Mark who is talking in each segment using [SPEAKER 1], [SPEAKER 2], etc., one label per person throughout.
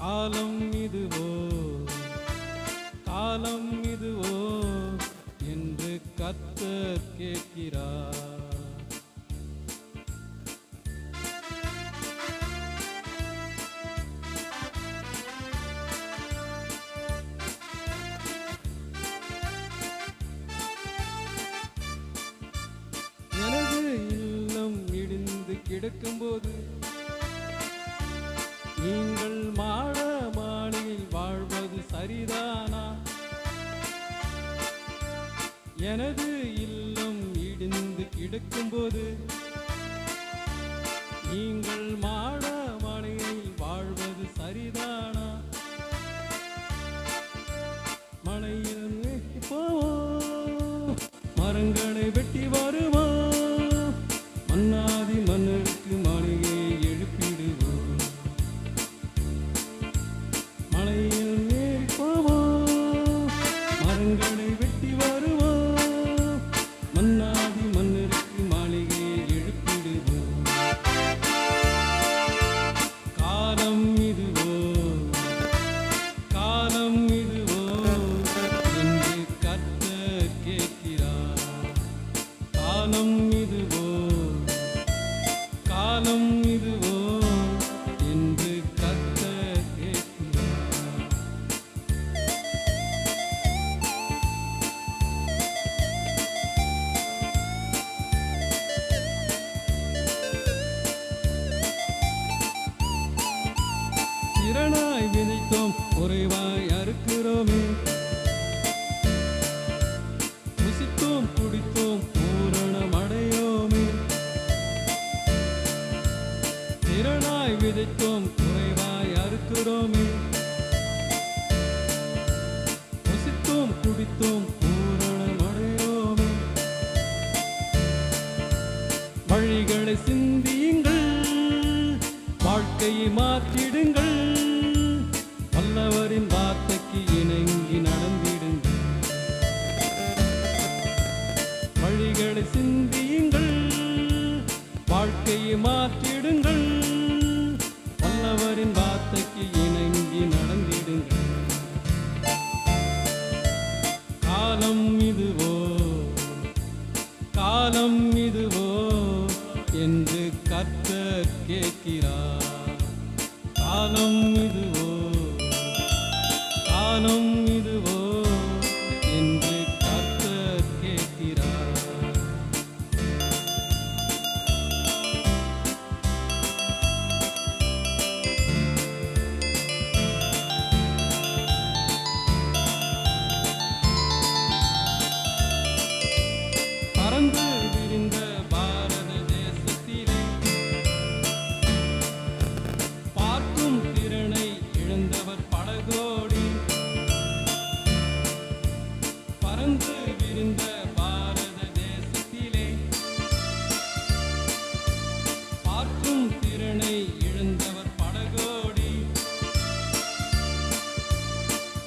[SPEAKER 1] காலம் இதுவோ? காலம் இதுவோ? என்று கத்தர் கேட்கிறார். எனது இல்லம் இடிந்து கிடக்கும்போது நீங்கள் மா எனது இல்லம் இடிந்து கிடக்கும்போது நீங்கள் மாட மாளிகையில் வாழ்வது சரிதானா? மலையில் போவோம். மரங்களை வெட்டி காலம் இதுவோ? காலம் இதுவோ? என்று கத்த கேட்கிறார். திறனாய் விதைத்தோம் குறைவான திறனாய் விதைத்தோம் குறைவாய் அறுக்கிறோமே. ருசித்தோம் குடித்தோம் பூரணம் அடையோமே வழிகளை சிந்தியுங்கள் வாழ்க்கையை மாற்றிடுங்கள். வல்லவரின் வார்த்தைக்கு இணங்கி நடந்திடுங்கள். வழிகளை சிந்தியுங்கள் வாழ்க்கையை மாற்றிடுங்கள். வார்த்தைக்கு இணங்கி நடந்திடுங்கள். காலம் இதுவோ? காலம் இதுவோ? என்று கத்த கேட்கிறார். காலம் இதுவோ? காலம் பறந்து விரிந்த பாரத தேசத்திலே. பார்க்கும் திறனை இழந்தவர் படகோடி.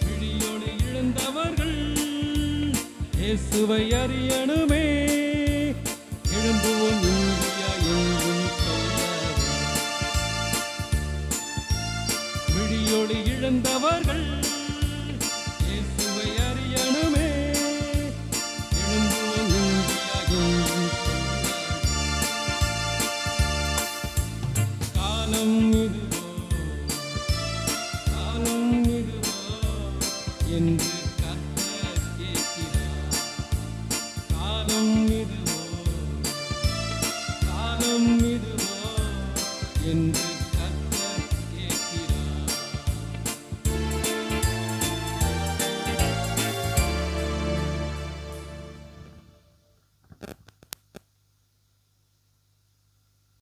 [SPEAKER 1] விழியோடு இழந்தவர்கள் இயேசுவை அறியணுமே. எழும்புவோம் இந்தியா எங்கும் விழியோடு இழந்தவர்கள் என்று கத்தர் கேட்கிறார் காலம் இதுவோ என்று